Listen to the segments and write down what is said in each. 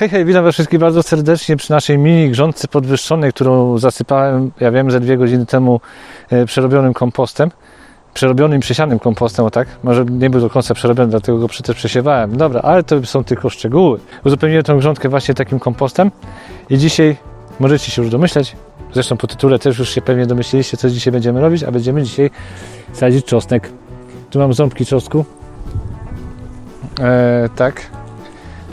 Hej, hej, witam Was wszystkich bardzo serdecznie przy naszej mini grządce podwyższonej, którą zasypałem, ja wiem, ze dwie godziny temu e, przerobionym kompostem. Przerobionym przesianym kompostem, o tak. Może nie był do końca przerobiony, dlatego go też przesiewałem. Dobra, ale to są tylko szczegóły. Uzupełniłem tą grządkę właśnie takim kompostem i dzisiaj możecie się już domyśleć, zresztą po tytule też już się pewnie domyśliliście, co dzisiaj będziemy robić, a będziemy dzisiaj sadzić czosnek. Tu mam ząbki czosnku. E, tak,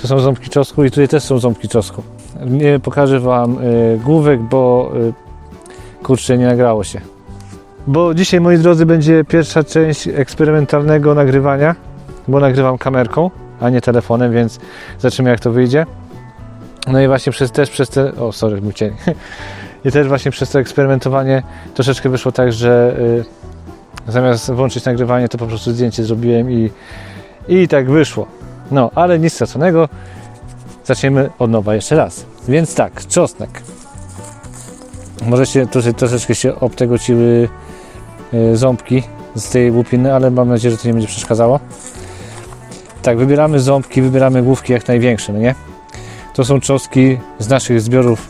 są ząbki czosnku i tutaj też są ząbki czosnku. Nie pokażę Wam y, główek, bo y, kurczę, nie nagrało się. Bo dzisiaj, moi drodzy, będzie pierwsza część eksperymentalnego nagrywania, bo nagrywam kamerką, a nie telefonem, więc zobaczymy jak to wyjdzie. No i właśnie przez, też przez te... O, sorry, mój cień. I też właśnie przez to eksperymentowanie troszeczkę wyszło tak, że y, zamiast włączyć nagrywanie, to po prostu zdjęcie zrobiłem i, i tak wyszło. No, ale nic straconego. Zaczniemy od nowa jeszcze raz. Więc tak, czosnek. Może się trosze, troszeczkę się obtegociły y, ząbki z tej łupiny, ale mam nadzieję, że to nie będzie przeszkadzało. Tak, wybieramy ząbki, wybieramy główki jak największe, no nie? To są czosnki z naszych zbiorów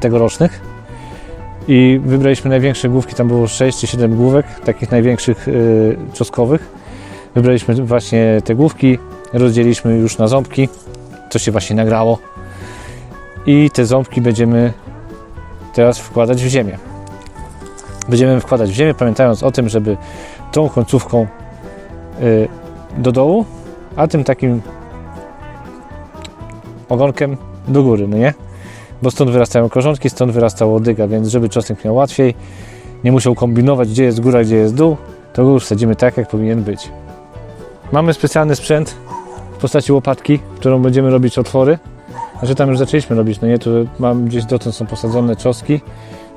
tegorocznych. I wybraliśmy największe główki, tam było 6 czy 7 główek, takich największych y, czosnkowych. Wybraliśmy właśnie te główki, rozdzieliliśmy już na ząbki, co się właśnie nagrało. I te ząbki będziemy teraz wkładać w ziemię. Będziemy wkładać w ziemię, pamiętając o tym, żeby tą końcówką y, do dołu, a tym takim ogonkiem do góry, no nie? Bo stąd wyrastają korzonki, stąd wyrasta łodyga, więc żeby czosnek miał łatwiej, nie musiał kombinować, gdzie jest góra, gdzie jest dół, to go już wsadzimy tak, jak powinien być. Mamy specjalny sprzęt w postaci łopatki, którą będziemy robić otwory. Znaczy tam już zaczęliśmy robić, no nie, tu mam gdzieś dotąd są posadzone czosnki.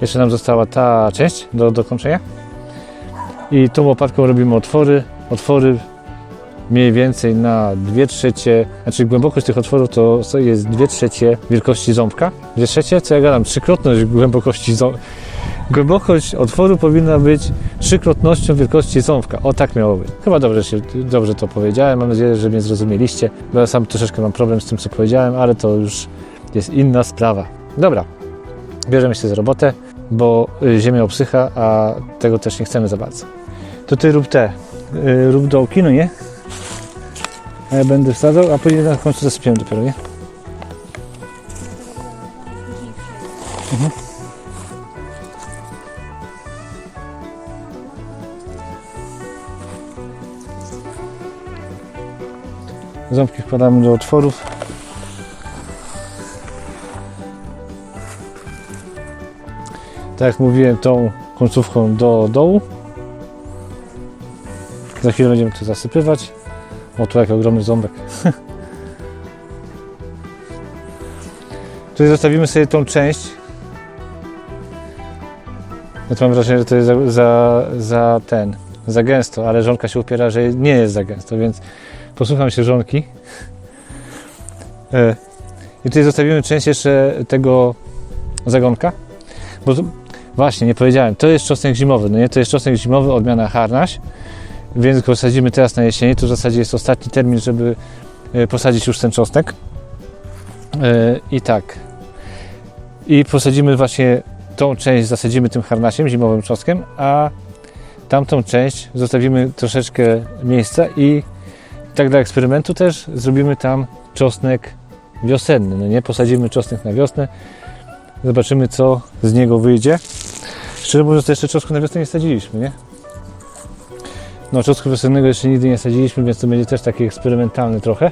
Jeszcze nam została ta część do dokończenia. I tą łopatką robimy otwory. Otwory mniej więcej na 2 trzecie, znaczy głębokość tych otworów to jest 2 trzecie wielkości ząbka. 2 trzecie? Co ja gadam? Trzykrotność głębokości ząbka. Głębokość otworu powinna być trzykrotnością wielkości ząbka. O tak miało być. Chyba dobrze, się, dobrze to powiedziałem. Mam nadzieję, że mnie zrozumieliście. Bo ja sam troszeczkę mam problem z tym, co powiedziałem, ale to już jest inna sprawa. Dobra, bierzemy się za robotę, bo y, ziemia obsycha, a tego też nie chcemy za bardzo. To ty rób te, y, rób dołki, no nie? A ja będę wsadzał, a później na końcu zasypiemy dopiero, nie? Ząbki wkładamy do otworów. Tak jak mówiłem, tą końcówką do dołu. Za chwilę będziemy to zasypywać. O, tu jaki ogromny ząbek. Tutaj zostawimy sobie tą część. Ja mam wrażenie, że to jest za, za, za ten, za gęsto, ale żonka się upiera, że nie jest za gęsto, więc posłucham się żonki. E, I tutaj zostawimy część jeszcze tego zagonka. Bo tu, właśnie, nie powiedziałem, to jest czosnek zimowy, no nie? To jest czosnek zimowy, odmiana harnaś, więc go sadzimy teraz na jesieni. Tu w zasadzie jest ostatni termin, żeby e, posadzić już ten czosnek. E, I tak. I posadzimy właśnie tą część, zasadzimy tym harnasiem, zimowym czosnkiem, a tamtą część zostawimy troszeczkę miejsca i tak dla eksperymentu też zrobimy tam czosnek wiosenny, no nie? Posadzimy czosnek na wiosnę, zobaczymy co z niego wyjdzie. Szczerze mówiąc, to jeszcze czosnku na wiosnę nie sadziliśmy, nie? No, czosnku wiosennego jeszcze nigdy nie sadziliśmy, więc to będzie też taki eksperymentalny trochę.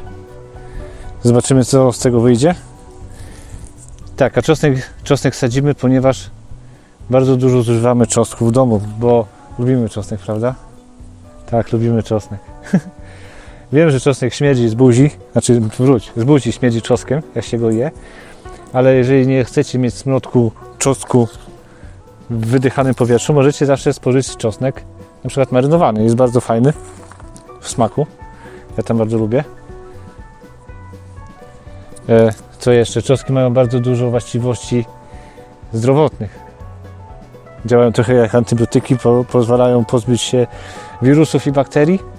Zobaczymy co z tego wyjdzie. Tak, a czosnek, czosnek sadzimy, ponieważ bardzo dużo zużywamy czosnku w domu, bo lubimy czosnek, prawda? Tak, lubimy czosnek. Wiem, że czosnek śmierdzi z buzi, znaczy wróć, z buzi śmierdzi czosnkiem, jak się go je, ale jeżeli nie chcecie mieć smrodku czosnku w wydychanym powietrzu, możecie zawsze spożyć czosnek, na przykład marynowany, jest bardzo fajny w smaku, ja tam bardzo lubię. E, co jeszcze? Czosnki mają bardzo dużo właściwości zdrowotnych. Działają trochę jak antybiotyki, po, pozwalają pozbyć się wirusów i bakterii.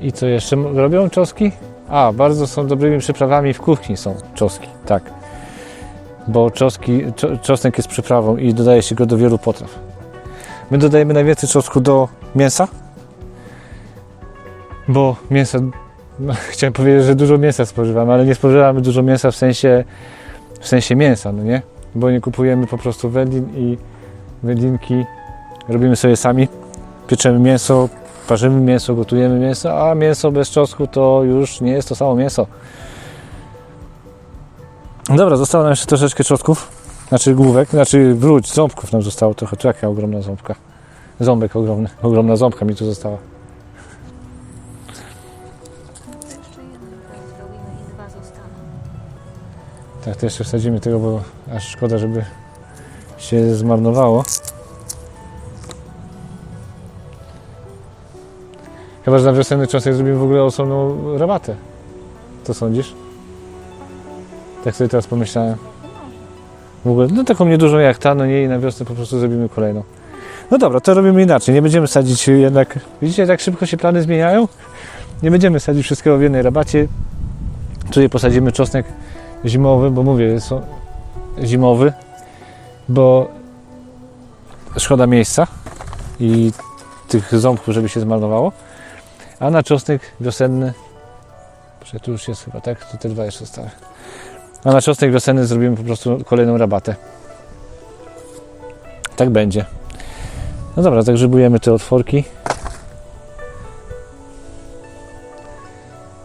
I co jeszcze robią czoski? A, bardzo są dobrymi przyprawami w kuchni są czosnki, tak. Bo czosnki, czo- czosnek jest przyprawą i dodaje się go do wielu potraw. My dodajemy najwięcej czosnku do mięsa, bo mięsa, no, chciałem powiedzieć, że dużo mięsa spożywamy, ale nie spożywamy dużo mięsa w sensie, w sensie mięsa, no nie? Bo nie kupujemy po prostu wędlin i wędlinki robimy sobie sami, pieczemy mięso, parzymy mięso, gotujemy mięso, a mięso bez czosnku to już nie jest to samo mięso. Dobra, zostało nam jeszcze troszeczkę czosnków, znaczy główek, znaczy wróć, ząbków nam zostało trochę, tu jaka ogromna ząbka. Ząbek ogromny, ogromna ząbka mi tu została. Tak, to jeszcze wsadzimy tego, bo aż szkoda, żeby się zmarnowało. Chyba, że na wiosenny czosnek zrobimy w ogóle osobną rabatę. Co sądzisz? Tak sobie teraz pomyślałem. W ogóle, no taką niedużą jak ta, no nie i na wiosnę po prostu zrobimy kolejną. No dobra, to robimy inaczej. Nie będziemy sadzić jednak, widzicie jak szybko się plany zmieniają? Nie będziemy sadzić wszystkiego w jednej rabacie. Tutaj posadzimy czosnek zimowy, bo mówię, są zimowy, bo szkoda miejsca i tych ząbków, żeby się zmarnowało. A na czosnek wiosenny, tu już jest chyba, tak? Tu te dwa jeszcze zostały. A na czosnek wiosenny zrobimy po prostu kolejną rabatę. Tak będzie. No dobra, zagrzybujemy te otworki.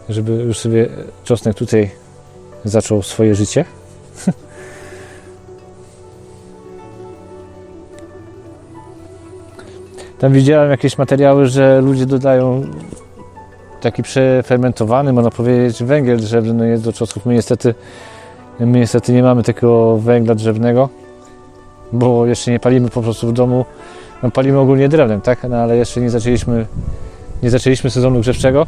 Żeby już sobie czosnek tutaj zaczął swoje życie. Tam widziałem jakieś materiały, że ludzie dodają taki przefermentowany, można powiedzieć, węgiel drzewny no jest do czosnków. My niestety, my niestety nie mamy takiego węgla drzewnego, bo jeszcze nie palimy po prostu w domu. No, palimy ogólnie drewnem, tak? No, ale jeszcze nie zaczęliśmy, nie zaczęliśmy sezonu grzewczego,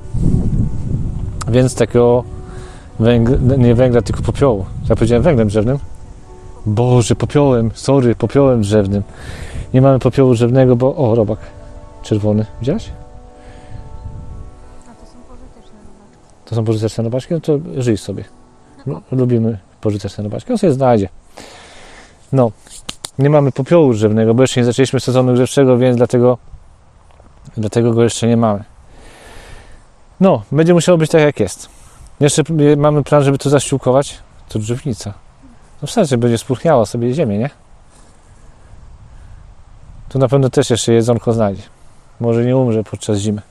więc takiego węgla, nie węgla, tylko popiołu. Ja powiedziałem węglem drzewnym. Boże, popiołem, sorry, popiołem drzewnym. Nie mamy popiołu drzewnego, bo... O, robak czerwony. Widziałeś? To są pożyteczne robaczki? No to żyj sobie. Lu- Lubimy pożyteczne robaczki. On sobie znajdzie. No, nie mamy popiołu drzewnego, bo jeszcze nie zaczęliśmy sezonu grzewczego, więc dlatego, dlatego go jeszcze nie mamy. No, będzie musiało być tak jak jest. Jeszcze mamy plan, żeby to zaściółkować. To drzewnica. No w sensie będzie spróchniała sobie ziemię, nie? Tu na pewno też jeszcze jedzonko znajdzie. Może nie umrze podczas zimy.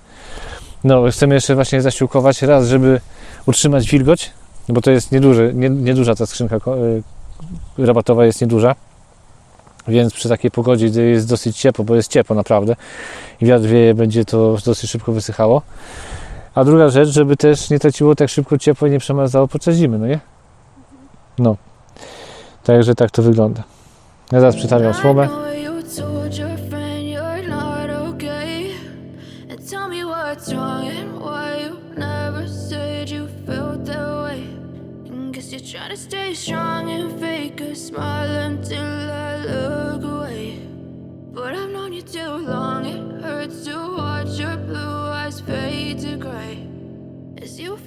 No, chcemy jeszcze właśnie zaściółkować raz, żeby utrzymać wilgoć, bo to jest nieduży, nie, nieduża ta skrzynka y, rabatowa jest nieduża. Więc przy takiej pogodzie, gdy jest dosyć ciepło, bo jest ciepło naprawdę i wiatr wieje, będzie to dosyć szybko wysychało. A druga rzecz, żeby też nie traciło tak szybko ciepło i nie przemarzało podczas zimy, no nie? No. Także tak to wygląda. Ja zaraz przytargam słomę.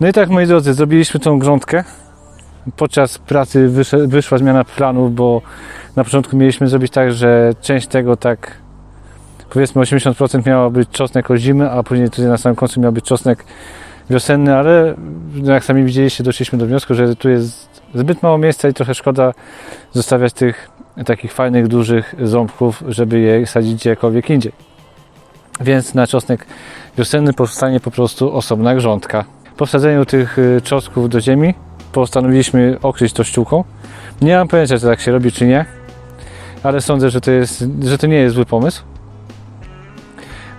No i tak, moi drodzy, zrobiliśmy tą grządkę. Podczas pracy wyszła zmiana planów, bo na początku mieliśmy zrobić tak, że część tego tak powiedzmy 80% miała być czosnek od zimy, a później tutaj na samym końcu miał być czosnek wiosenny, ale no jak sami widzieliście, doszliśmy do wniosku, że tu jest zbyt mało miejsca i trochę szkoda zostawiać tych takich fajnych, dużych ząbków, żeby je sadzić gdziekolwiek indziej. Więc na czosnek wiosenny powstanie po prostu osobna grządka. Po wsadzeniu tych y, czosnków do ziemi postanowiliśmy okryć to ściółką. Nie mam pojęcia, czy tak się robi, czy nie, ale sądzę, że to, jest, że to nie jest zły pomysł.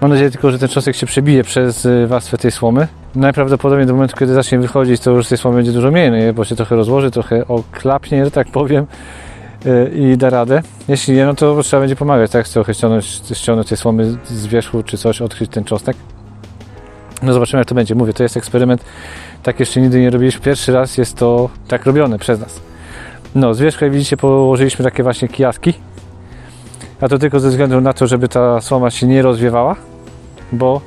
Mam nadzieję tylko, że ten czosnek się przebije przez y, warstwę tej słomy. Najprawdopodobniej do momentu, kiedy zacznie wychodzić, to już tej słomy będzie dużo mniej, no bo się trochę rozłoży, trochę oklapnie, że tak powiem y, i da radę. Jeśli nie, no to trzeba będzie pomagać, tak? Trochę ściągnąć, ściągnąć tej słomy z wierzchu, czy coś, odkryć ten czosnek. No zobaczymy jak to będzie. Mówię, to jest eksperyment. Tak jeszcze nigdy nie robiliśmy. Pierwszy raz jest to tak robione przez nas. No, z wierzchu jak widzicie położyliśmy takie właśnie kijaski. A to tylko ze względu na to, żeby ta słoma się nie rozwiewała, bo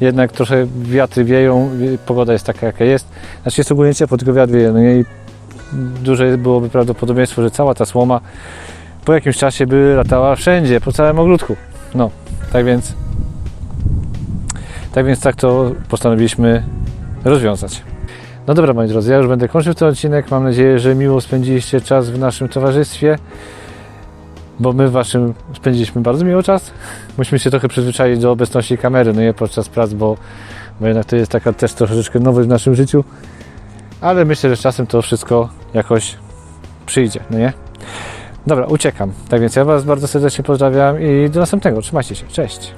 jednak trochę wiatry wieją, wie- pogoda jest taka jaka jest. Znaczy jest ogólnie ciepło, tylko wiatr wieje. No i duże byłoby prawdopodobieństwo, że cała ta słoma po jakimś czasie by latała wszędzie, po całym ogródku. No, tak więc tak więc tak to postanowiliśmy rozwiązać. No dobra, moi drodzy, ja już będę kończył ten odcinek. Mam nadzieję, że miło spędziliście czas w naszym towarzystwie, bo my w waszym spędziliśmy bardzo miło czas. Musimy się trochę przyzwyczaić do obecności kamery, no nie podczas prac, bo, bo jednak to jest taka też troszeczkę nowość w naszym życiu. Ale myślę, że z czasem to wszystko jakoś przyjdzie, no nie? Dobra, uciekam. Tak więc ja Was bardzo serdecznie pozdrawiam i do następnego. Trzymajcie się. Cześć.